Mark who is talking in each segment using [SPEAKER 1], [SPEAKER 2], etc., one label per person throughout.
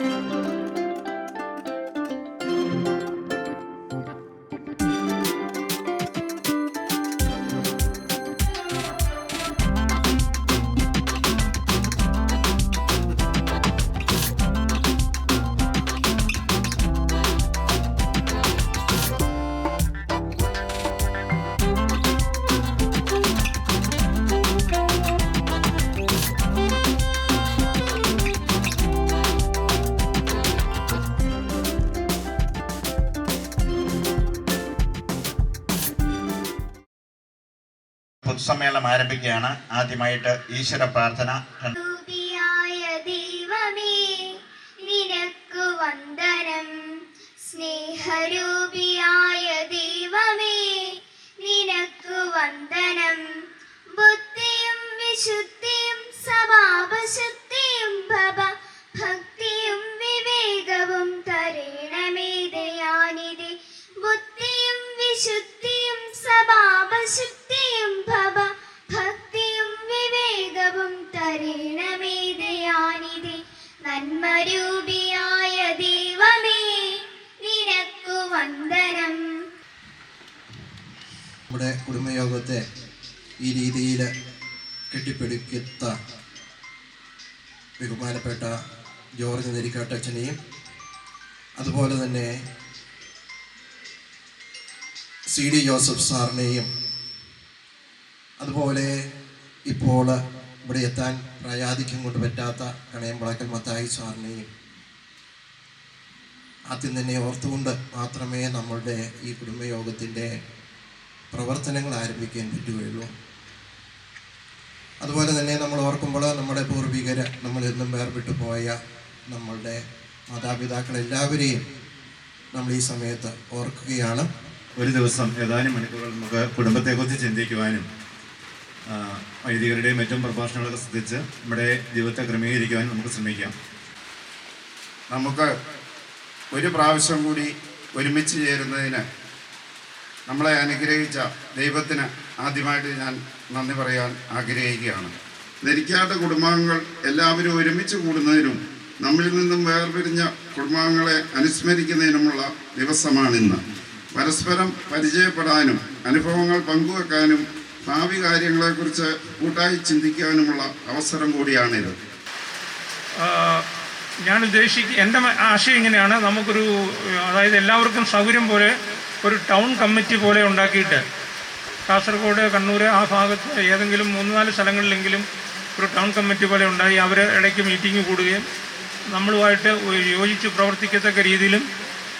[SPEAKER 1] Música പൊതുസമ്മേളനം ആരംഭിക്കുകയാണ് ആദ്യമായിട്ട് ഈശ്വര പ്രാർത്ഥന
[SPEAKER 2] ദൈവമേ നിനക്കു വന്ദനം സ്നേഹരൂപിയായ ദൈവമേ നിനക്കു വന്ദനം
[SPEAKER 3] നമ്മുടെ കുടുംബയോഗത്തെ ഈ രീതിയിൽ കെട്ടിപ്പിടിക്കുന്ന ബഹുമാനപ്പെട്ട ജോർജ് നെരിക്കാട്ടച്ഛനെയും അതുപോലെ തന്നെ സി ഡി ജോസഫ് സാറിനെയും അതുപോലെ ഇപ്പോൾ ഇവിടെ എത്താൻ പ്രായാധിക്യം കൊണ്ട് പറ്റാത്ത കണയമ്പളക്കൽ മത്തായി സാറിനെയും ആദ്യം തന്നെ ഓർത്തുകൊണ്ട് മാത്രമേ നമ്മളുടെ ഈ കുടുംബയോഗത്തിൻ്റെ പ്രവർത്തനങ്ങൾ ആരംഭിക്കാൻ പറ്റുകയുള്ളൂ അതുപോലെ തന്നെ നമ്മൾ ഓർക്കുമ്പോൾ നമ്മുടെ പൂർവികർ നമ്മൾ എന്നും വേർപെട്ടു പോയ നമ്മളുടെ മാതാപിതാക്കൾ എല്ലാവരെയും നമ്മൾ ഈ സമയത്ത് ഓർക്കുകയാണ്
[SPEAKER 4] ഒരു ദിവസം ഏതാനും മണിക്കൂറുകൾ നമുക്ക് കുടുംബത്തെക്കുറിച്ച് ചിന്തിക്കുവാനും വൈദികരുടെയും മറ്റും പ്രഭാഷണങ്ങളൊക്കെ ശ്രദ്ധിച്ച് നമ്മുടെ ജീവിതത്തെ ക്രമീകരിക്കുവാനും നമുക്ക് ശ്രമിക്കാം
[SPEAKER 5] നമുക്ക് ഒരു പ്രാവശ്യം കൂടി ഒരുമിച്ച് ചേരുന്നതിന് നമ്മളെ അനുഗ്രഹിച്ച ദൈവത്തിന് ആദ്യമായിട്ട് ഞാൻ നന്ദി പറയാൻ ആഗ്രഹിക്കുകയാണ്
[SPEAKER 6] ധരിക്കാത്ത കുടുംബാംഗങ്ങൾ എല്ലാവരും ഒരുമിച്ച് കൂടുന്നതിനും നമ്മിൽ നിന്നും വേർപിരിഞ്ഞ കുടുംബാംഗങ്ങളെ അനുസ്മരിക്കുന്നതിനുമുള്ള ദിവസമാണിന്ന് പരസ്പരം പരിചയപ്പെടാനും അനുഭവങ്ങൾ പങ്കുവെക്കാനും ഭാവി കാര്യങ്ങളെക്കുറിച്ച് കൂട്ടായി ചിന്തിക്കാനുമുള്ള അവസരം കൂടിയാണിത്
[SPEAKER 7] ഞാൻ ഉദ്ദേശിക്കുക എൻ്റെ ആശയം ഇങ്ങനെയാണ് നമുക്കൊരു അതായത് എല്ലാവർക്കും സൗകര്യം പോലെ ഒരു ടൗൺ കമ്മിറ്റി പോലെ ഉണ്ടാക്കിയിട്ട് കാസർഗോഡ് കണ്ണൂർ ആ ഭാഗത്ത് ഏതെങ്കിലും മൂന്ന് നാല് സ്ഥലങ്ങളിലെങ്കിലും ഒരു ടൗൺ കമ്മിറ്റി പോലെ ഉണ്ടായി അവർ ഇടയ്ക്ക് മീറ്റിംഗ് കൂടുകയും നമ്മളുമായിട്ട് യോജിച്ച് പ്രവർത്തിക്കത്തക്ക രീതിയിലും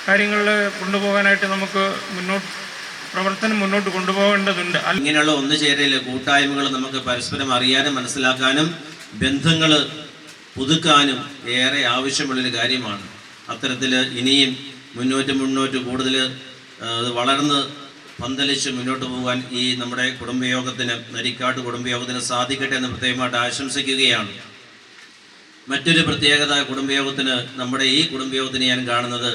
[SPEAKER 7] കാര്യങ്ങൾ കൊണ്ടുപോകാനായിട്ട് നമുക്ക് മുന്നോട്ട് പ്രവർത്തനം മുന്നോട്ട് കൊണ്ടുപോകേണ്ടതുണ്ട്
[SPEAKER 8] ഇങ്ങനെയുള്ള ഒന്നുചേരൽ കൂട്ടായ്മകൾ നമുക്ക് പരസ്പരം അറിയാനും മനസ്സിലാക്കാനും ബന്ധങ്ങൾ പുതുക്കാനും ഏറെ ആവശ്യമുള്ളൊരു കാര്യമാണ് അത്തരത്തിൽ ഇനിയും മുന്നോട്ട് മുന്നോട്ട് കൂടുതൽ വളർന്ന് പന്തലിച്ച് മുന്നോട്ട് പോകാൻ ഈ നമ്മുടെ കുടുംബയോഗത്തിന് നരിക്കാട് കുടുംബയോഗത്തിന് സാധിക്കട്ടെ എന്ന് പ്രത്യേകമായിട്ട് ആശംസിക്കുകയാണ് മറ്റൊരു പ്രത്യേകത കുടുംബയോഗത്തിന് നമ്മുടെ ഈ കുടുംബയോഗത്തിന് ഞാൻ കാണുന്നത്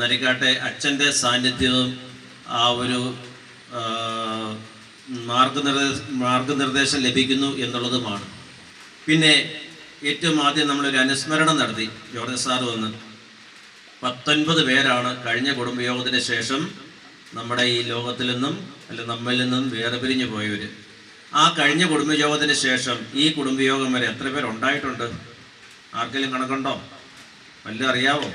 [SPEAKER 8] നരിക്കാട്ടെ അച്ഛൻ്റെ സാന്നിധ്യവും ആ ഒരു മാർഗനിർദ്ദേശ മാർഗനിർദ്ദേശം ലഭിക്കുന്നു എന്നുള്ളതുമാണ് പിന്നെ ഏറ്റവും ആദ്യം നമ്മളൊരു അനുസ്മരണം നടത്തി ജോർജ് സാർ വന്ന് പത്തൊൻപത് പേരാണ് കഴിഞ്ഞ കുടുംബയോഗത്തിന് ശേഷം നമ്മുടെ ഈ ലോകത്തിൽ നിന്നും അല്ല നമ്മളിൽ നിന്നും വേറെ പിരിഞ്ഞു പോയവർ ആ കഴിഞ്ഞ കുടുംബയോഗത്തിന് ശേഷം ഈ കുടുംബയോഗം വരെ എത്ര പേർ ഉണ്ടായിട്ടുണ്ട് ആർക്കെങ്കിലും കണക്കുണ്ടോ വല്ല അറിയാവോ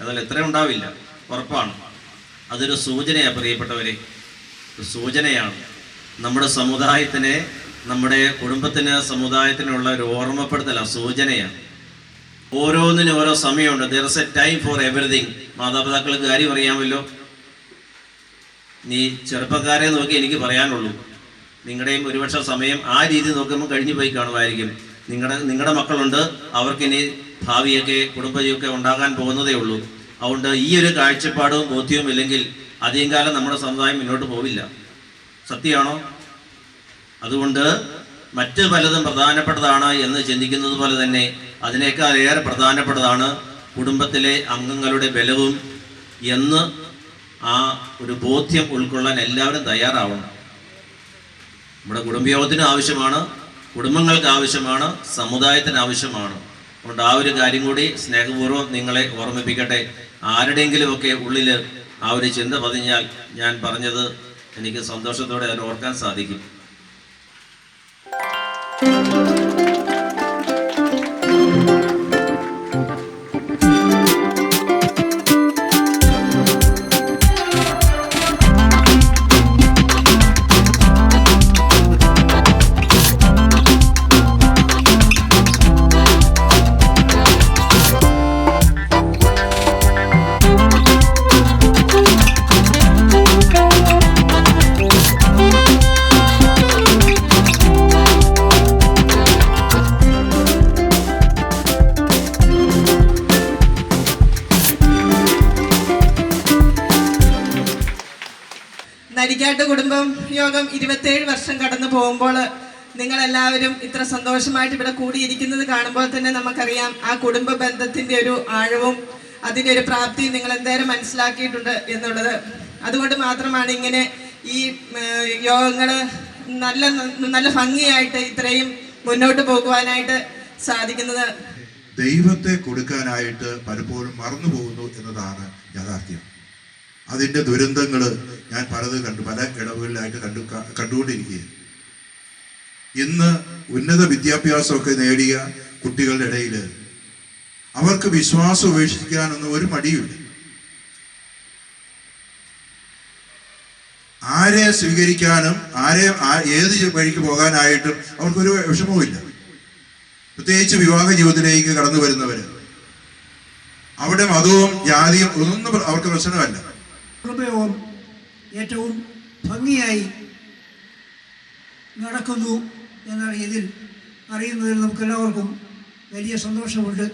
[SPEAKER 8] എന്നാൽ എത്ര ഉണ്ടാവില്ല ഉറപ്പാണ് അതൊരു സൂചനയാണ് പ്രിയപ്പെട്ടവരെ സൂചനയാണ് നമ്മുടെ സമുദായത്തിനെ നമ്മുടെ കുടുംബത്തിന് സമുദായത്തിനുള്ള ഒരു ഓർമ്മപ്പെടുത്തലാണ് സൂചനയാണ് ഓരോന്നിനും ഓരോ സമയമുണ്ട് there a time for everything മാതാപിതാക്കൾക്ക് കാര്യം അറിയാമല്ലോ നീ ചെറുപ്പക്കാരെ നോക്കി എനിക്ക് പറയാനുള്ളൂ നിങ്ങളുടെയും ഒരുപക്ഷെ സമയം ആ രീതി നോക്കുമ്പോൾ കഴിഞ്ഞു പോയി കാണുമായിരിക്കും നിങ്ങളുടെ നിങ്ങളുടെ മക്കളുണ്ട് അവർക്കിനി ഭാവിയൊക്കെ കുടുംബജീവിയൊക്കെ ഉണ്ടാകാൻ പോകുന്നതേ ഉള്ളൂ അതുകൊണ്ട് ഈ ഒരു കാഴ്ചപ്പാടും ബോധ്യവും ഇല്ലെങ്കിൽ അധികം കാലം നമ്മുടെ സമുദായം മുന്നോട്ട് പോവില്ല സത്യമാണോ അതുകൊണ്ട് മറ്റ് പലതും പ്രധാനപ്പെട്ടതാണ് എന്ന് ചിന്തിക്കുന്നത് പോലെ തന്നെ അതിനേക്കാൾ ഏറെ പ്രധാനപ്പെട്ടതാണ് കുടുംബത്തിലെ അംഗങ്ങളുടെ ബലവും എന്ന് ആ ഒരു ബോധ്യം ഉൾക്കൊള്ളാൻ എല്ലാവരും തയ്യാറാവണം നമ്മുടെ കുടുംബയോഗത്തിന് ആവശ്യമാണ് കുടുംബങ്ങൾക്ക് ആവശ്യമാണ് സമുദായത്തിന് ആവശ്യമാണ് അതുകൊണ്ട് ആ ഒരു കാര്യം കൂടി സ്നേഹപൂർവ്വം നിങ്ങളെ ഓർമ്മിപ്പിക്കട്ടെ ആരുടെയെങ്കിലുമൊക്കെ ഉള്ളിൽ ആ ഒരു ചിന്ത പതിഞ്ഞാൽ ഞാൻ പറഞ്ഞത് എനിക്ക് സന്തോഷത്തോടെ അതിന് ഓർക്കാൻ സാധിക്കും
[SPEAKER 9] പോകുമ്പോൾ നിങ്ങളെല്ലാവരും ഇത്ര സന്തോഷമായിട്ട് ഇവിടെ കൂടിയിരിക്കുന്നത് കാണുമ്പോൾ തന്നെ നമുക്കറിയാം ആ കുടുംബ ബന്ധത്തിൻ്റെ ഒരു ആഴവും അതിൻ്റെ ഒരു പ്രാപ്തിയും നിങ്ങൾ എന്തേരം മനസ്സിലാക്കിയിട്ടുണ്ട് എന്നുള്ളത് അതുകൊണ്ട് മാത്രമാണ് ഇങ്ങനെ ഈ യോഗങ്ങൾ നല്ല നല്ല ഭംഗിയായിട്ട് ഇത്രയും മുന്നോട്ട് പോകുവാനായിട്ട് സാധിക്കുന്നത്
[SPEAKER 10] ദൈവത്തെ കൊടുക്കാനായിട്ട് പലപ്പോഴും മറന്നു പോകുന്നു എന്നതാണ് യാഥാർത്ഥ്യം അതിൻ്റെ ദുരന്തങ്ങൾ ഞാൻ പലത് കണ്ടു പല ഇടവുകളിലായിട്ട് കണ്ടു കണ്ടുകൊണ്ടിരിക്കുകയാണ് ഇന്ന് ഉന്നത വിദ്യാഭ്യാസമൊക്കെ നേടിയ കുട്ടികളുടെ ഇടയിൽ അവർക്ക് വിശ്വാസം ഉപേക്ഷിക്കാനൊന്നും ഒരു മടിയുണ്ട് ആരെ സ്വീകരിക്കാനും ആരെ ഏത് വഴിക്ക് പോകാനായിട്ടും അവർക്കൊരു വിഷമവുമില്ല പ്രത്യേകിച്ച് വിവാഹ ജീവിതത്തിലേക്ക് കടന്നു വരുന്നവര് അവിടെ മതവും ജാതിയും ഒന്നും അവർക്ക് പ്രശ്നമല്ല
[SPEAKER 11] ഏറ്റവും ഭംഗിയായി നടക്കുന്നു എന്നറിയതിൽ അറിയുന്നതിൽ നമുക്ക് എല്ലാവർക്കും വലിയ സന്തോഷമുണ്ട്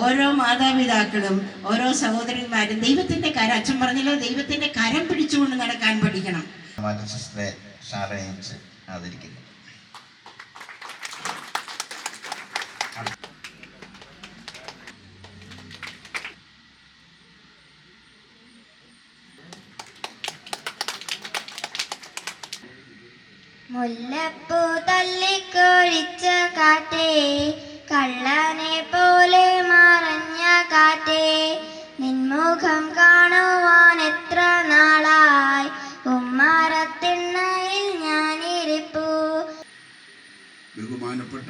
[SPEAKER 12] ഓരോ മാതാപിതാക്കളും ഓരോ സഹോദരന്മാരും ദൈവത്തിന്റെ കരം അച്ഛൻ പറഞ്ഞല്ലോ ദൈവത്തിന്റെ കരം പിടിച്ചുകൊണ്ട് നടക്കാൻ പഠിക്കണം
[SPEAKER 13] ആദരിക്കുന്നു
[SPEAKER 14] മുല്ലപ്പൂ തല്ലിക്കൊഴിച്ച കാറ്റേ കള്ളനെ പോലെ മറഞ്ഞ കാറ്റേ നിൻമുഖം കാണുവാൻ എത്ര നാളായി ഉമ്മാരത്തിണ്ണയിൽ ഞാനിരിപ്പൂ
[SPEAKER 10] ബഹുമാനപ്പെട്ട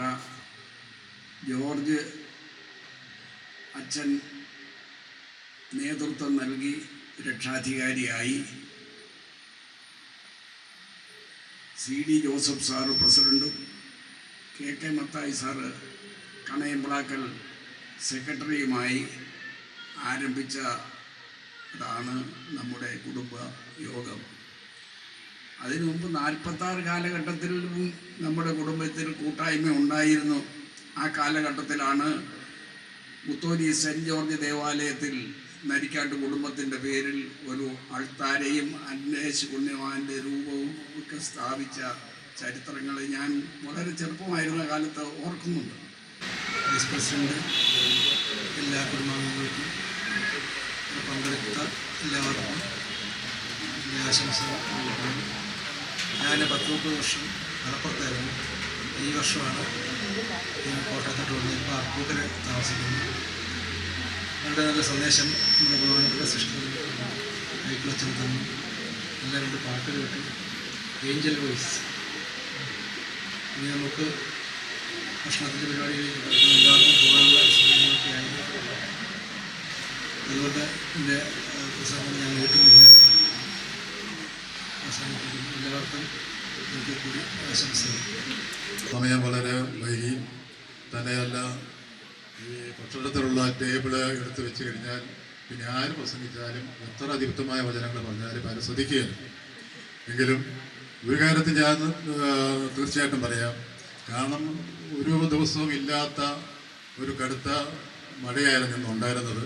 [SPEAKER 10] ജോർജ് അച്ഛൻ നേതൃത്വം നൽകി രക്ഷാധികാരിയായി സി ഡി ജോസഫ് സാറ് പ്രസിഡൻറ്റും K K Mathai sir Kanayampilakkal സെക്രട്ടറിയുമായി ആരംഭിച്ച ഇതാണ് നമ്മുടെ കുടുംബ യോഗം അതിനു മുമ്പ് നാൽപ്പത്താറ് കാലഘട്ടത്തിലും നമ്മുടെ കുടുംബത്തിൽ കൂട്ടായ്മ ഉണ്ടായിരുന്നു ആ കാലഘട്ടത്തിലാണ് മുത്തോലി സെൻറ്റ് ജോർജ് ദേവാലയത്തിൽ നരിക്കാട്ട് കുടുംബത്തിൻ്റെ പേരിൽ ഒരു അൾത്താരയും അന്വേഷ് പുണ്യവാൻ്റെ രൂപവും ഒക്കെ സ്ഥാപിച്ച ചരിത്രങ്ങൾ ഞാൻ വളരെ ചെറുപ്പമായിരുന്ന കാലത്ത് ഓർക്കുന്നുണ്ട് വൈസ് പ്രസിഡന്റ് എല്ലാ കുടുംബാംഗങ്ങൾക്കും പങ്കെടുത്ത എല്ലാവർക്കും ആശംസകൾ ഞാൻ പത്തൊമ്പത് വർഷം മലപ്പുറത്തായിരുന്നു ഈ വർഷമാണ് ഞാൻ കോട്ടയത്തോട്ട് വന്നിപ്പോൾ ഇപ്പോൾ അക്കൂക്കരെ താമസിക്കുന്നത് നല്ല നല്ല സന്ദേശം നമ്മുടെ ബഹുമാനപ്പെട്ട സൃഷ്ടിക്കുന്നു അയക്കുളച്ചൻ തന്നു നല്ല രണ്ട് പാട്ട് കേട്ടു ഏഞ്ചൽ വോയിസ് ഇനി നമുക്ക് ഭക്ഷണത്തിൻ്റെ പരിപാടിയിലേക്ക് എല്ലാവർക്കും പോകാനുള്ള സമയങ്ങളൊക്കെ ആയി അതുകൊണ്ട് എൻ്റെ പ്രസംഗം ഞാൻ കേട്ടുന്നില്ല അവസാനിപ്പിക്കുന്നു എല്ലാവർക്കും എനിക്ക് കൂടി ആശംസകൾ
[SPEAKER 15] സമയം വളരെ വൈകി തന്നെയല്ല ഈ ഭക്ഷണത്തിലുള്ള ടേബിള് എടുത്തു വെച്ച് കഴിഞ്ഞാൽ പിന്നെ ആര് പ്രസംഗിച്ചാലും എത്ര അതിപ്തമായ വചനങ്ങൾ പറഞ്ഞാലും ആരും ശ്രദ്ധിക്കുകയില്ല എങ്കിലും ഒരു കാര്യത്തിൽ ഞാൻ തീർച്ചയായിട്ടും പറയാം കാരണം ഒരു ദിവസവും ഇല്ലാത്ത ഒരു കടുത്ത മഴയായിരുന്നു ഇന്ന് ഉണ്ടായിരുന്നത്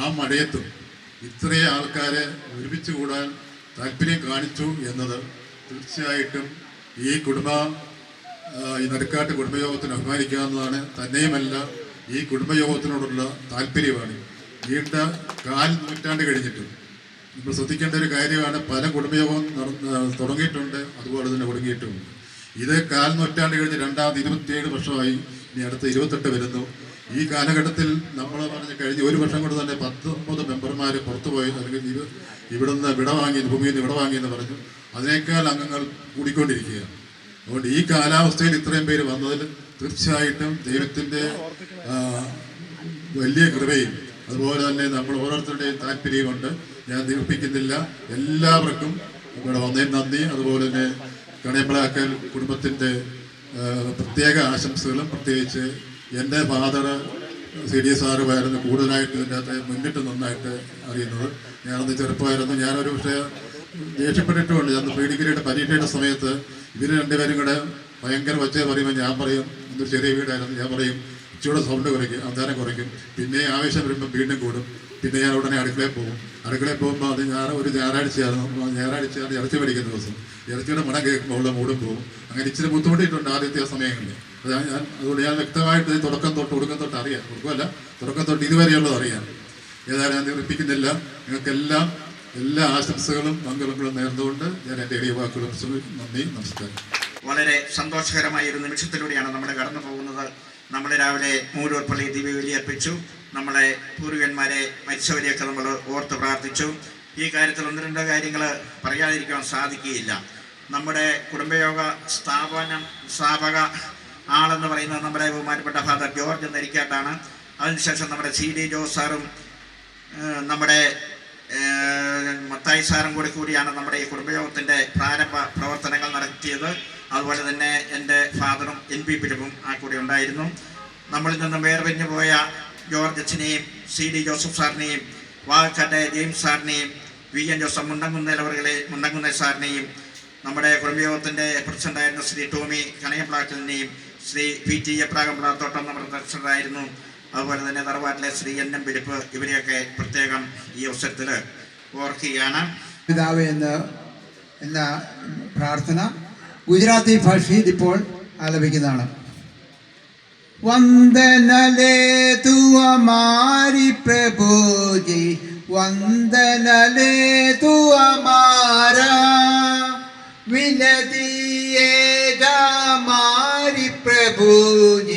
[SPEAKER 15] ആ മഴയത്തും ഇത്രയും ആൾക്കാരെ ഒരുമിച്ച് കൂടാൻ താല്പര്യം കാണിച്ചു എന്നത് തീർച്ചയായിട്ടും ഈ കുടുംബ ഈ നടുക്കാട്ട് കുടുംബയോഗത്തിന് അഭിമാനിക്കാവുന്നതാണ് തന്നെയുമല്ല ഈ കുടുംബയോഗത്തിനോടുള്ള താല്പര്യമാണ് നീണ്ട കാൽ നൂറ്റാണ്ട് കഴിഞ്ഞിട്ടും നമ്മൾ ശ്രദ്ധിക്കേണ്ട ഒരു കാര്യമാണ് പല കുടുംബയോഗം തുടങ്ങിയിട്ടുണ്ട് അതുപോലെ തന്നെ ഒടുങ്ങിയിട്ടുമുണ്ട് ഇത് കാൽ നൂറ്റാണ്ട് കഴിഞ്ഞ് രണ്ടാമത് ഇരുപത്തിയേഴ് വർഷമായി ഇനി അടുത്ത ഇരുപത്തെട്ട് വരുന്നു ഈ കാലഘട്ടത്തിൽ നമ്മൾ പറഞ്ഞ് കഴിഞ്ഞ ഒരു വർഷം കൊണ്ട് തന്നെ പത്തൊമ്പത് മെമ്പർമാർ പുറത്തുപോയി അല്ലെങ്കിൽ ഇത് ഇവിടുന്ന് വിട വാങ്ങി ഭൂമിയിൽ നിന്ന് വിട വാങ്ങിയെന്ന് പറഞ്ഞു അതിനേക്കാൾ അംഗങ്ങൾ കൂടിക്കൊണ്ടിരിക്കുകയാണ് അതുകൊണ്ട് ഈ കാലാവസ്ഥയിൽ ഇത്രയും പേര് വന്നതിൽ തീർച്ചയായിട്ടും ദൈവത്തിൻ്റെ വലിയ കൃപയും അതുപോലെ തന്നെ നമ്മൾ ഓരോരുത്തരുടെയും കൊണ്ട് ഞാൻ ദീർഘിപ്പിക്കുന്നില്ല എല്ലാവർക്കും ഇവിടെ വന്നേ നന്ദി അതുപോലെ തന്നെ കണയപ്പിളാക്കൽ കുടുംബത്തിൻ്റെ പ്രത്യേക ആശംസകളും പ്രത്യേകിച്ച് എൻ്റെ ഫാദർ സി ഡി എസ് ആറുമായിരുന്നു കൂടുതലായിട്ട് ഇതിൻ്റെ അകത്ത് മുന്നിട്ട് നന്നായിട്ട് അറിയുന്നത് ഞാനന്ന് ചെറുപ്പമായിരുന്നു ഞാനൊരു പക്ഷേ ദേഷ്യപ്പെട്ടിട്ടുമുണ്ട് അന്ന് പ്രീ ഡിഗ്രിയുടെ പരീക്ഷയുടെ സമയത്ത് ഇവർ രണ്ടുപേരും കൂടെ ഭയങ്കര വച്ചേ പറയുമ്പോൾ ഞാൻ പറയും എന്നൊരു ചെറിയ വീടായിരുന്നു ഞാൻ പറയും ഇച്ചിരി സൗണ്ട് കുറയ്ക്കും അവതാരം കുറയ്ക്കും പിന്നെ ആവേശം വരുമ്പോൾ വീണ്ടും കൂടും പിന്നെ ഞാൻ ഉടനെ അടുക്കളയിൽ പോകും അടുക്കളയിൽ പോകുമ്പോൾ അത് ഞാൻ ഒരു ഞായറാഴ്ചയാണ് ഞായറാഴ്ചയാണ് ഇറച്ചി പഠിക്കുന്ന ദിവസം ഇറച്ചിയുടെ മണം കേൾക്കുമ്പോൾ ഉള്ള മൂടും പോകും അങ്ങനെ ഇച്ചിരി ബുദ്ധിമുട്ടിയിട്ടുണ്ട് ആദ്യത്തെ സമയങ്ങളിൽ അതാണ് ഞാൻ അതുകൊണ്ട് ഞാൻ വ്യക്തമായിട്ട് തുടക്കം തൊട്ട് ഒടുക്കം തൊട്ട് അറിയാം ഒടുക്കുമല്ല തുടക്കം തൊട്ട് ഇതുവരെയുള്ളത് അറിയാം ഏതായാലും ഞാൻ നിറപ്പിക്കുന്നില്ല നിങ്ങൾക്കെല്ലാം എല്ലാ ആശംസകളും മംഗളങ്ങളും നേർന്നുകൊണ്ട് ഞാൻ എൻ്റെ എളിയ വാക്കുകളും നന്ദി നമസ്കാരം
[SPEAKER 16] വളരെ സന്തോഷകരമായ ഒരു നിമിഷത്തിലൂടെയാണ് നമ്മൾ കടന്നു നമ്മൾ രാവിലെ മൂരൂർ പള്ളി ദിവ്യവലി അർപ്പിച്ചു നമ്മളെ പൂർവികന്മാരെ മരിച്ചവരെയൊക്കെ നമ്മൾ ഓർത്ത് പ്രാർത്ഥിച്ചു ഈ കാര്യത്തിൽ ഒന്ന് രണ്ടോ കാര്യങ്ങൾ പറയാതിരിക്കാൻ സാധിക്കുകയില്ല നമ്മുടെ കുടുംബയോഗ സ്ഥാപനം സ്ഥാപക ആളെന്ന് പറയുന്നത് നമ്മുടെ ബഹുമാനപ്പെട്ട ഫാദർ ജോർജ് നരിക്കാട്ടാണ് അതിനുശേഷം നമ്മുടെ സി ഡി ജോസ് സാറും നമ്മുടെ മത്തായി സാറും കൂടി കൂടിയാണ് നമ്മുടെ ഈ കുടുംബയോഗത്തിൻ്റെ പ്രാരംഭ പ്രവർത്തനങ്ങൾ നടത്തിയത് അതുപോലെ തന്നെ എൻ്റെ ഫാദറും എൻ പി പിലിപ്പും ആ കൂടെ ഉണ്ടായിരുന്നു നമ്മളിൽ നിന്നും വേർപിഞ്ഞു പോയ ജോർജ് അച്ഛനെയും സി ഡി ജോസഫ് സാറിനെയും വാഗക്കാട്ടെ ജെയിംസ് സാറിനെയും വി എൻ ജോസഫ് മുണ്ടംകുന്നേൽ അവരുടെ മുണ്ടങ്കുന്ന സാറിനെയും നമ്മുടെ കുടുംബയോഗത്തിൻ്റെ പ്രസിഡൻ്റായിരുന്ന ശ്രീ ടോമി കനയപ്ലാക്കലിനെയും Shri P T Abraham Plathottam നമ്മുടെ പ്രസിഡൻ്റായിരുന്നു അതുപോലെ തന്നെ തറവാട്ടിലെ ശ്രീ എൻ എം പിരിപ്പ് ഇവരെയൊക്കെ പ്രത്യേകം ഈ അവസരത്തിൽ ഓർക്കുകയാണ്
[SPEAKER 17] പിതാവ് എന്ന് എന്ന പ്രാർത്ഥന ഗുജറാത്തി ഭാഷ ഇതിപ്പോൾ ആലപിക്കുന്നതാണ്
[SPEAKER 18] വന്ദനലേ തുവമാരി പ്രഭുജി വന്ദനലേ തുവമാര വിനതിയേ മാരി പ്രഭുജി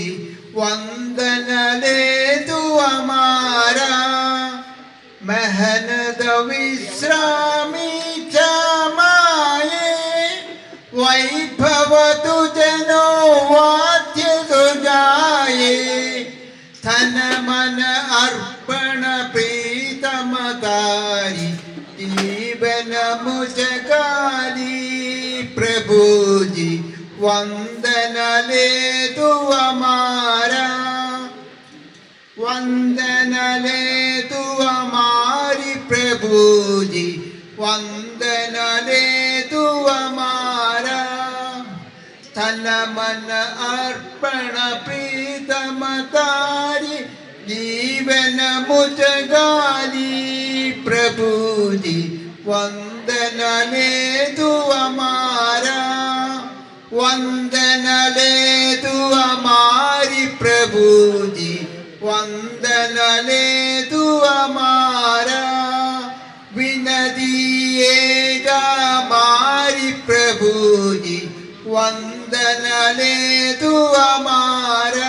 [SPEAKER 18] പ്രഭൂജി വന്ദനലേതു അമാരാ പ്രഭൂജി അമാരി പ്രഭുജി വന്ദനലേതു അമാര തല മന അർപ്പണ പ്രീതമതാരി ജീവന മുജഗാലി പ്രഭുജി വന്ദനലേതു వందనలేదు అమారి ప్రభుజీ వందనలేదు అమారా వినదీయేగా మారి ప్రభుజీ వందనలేదు అమారా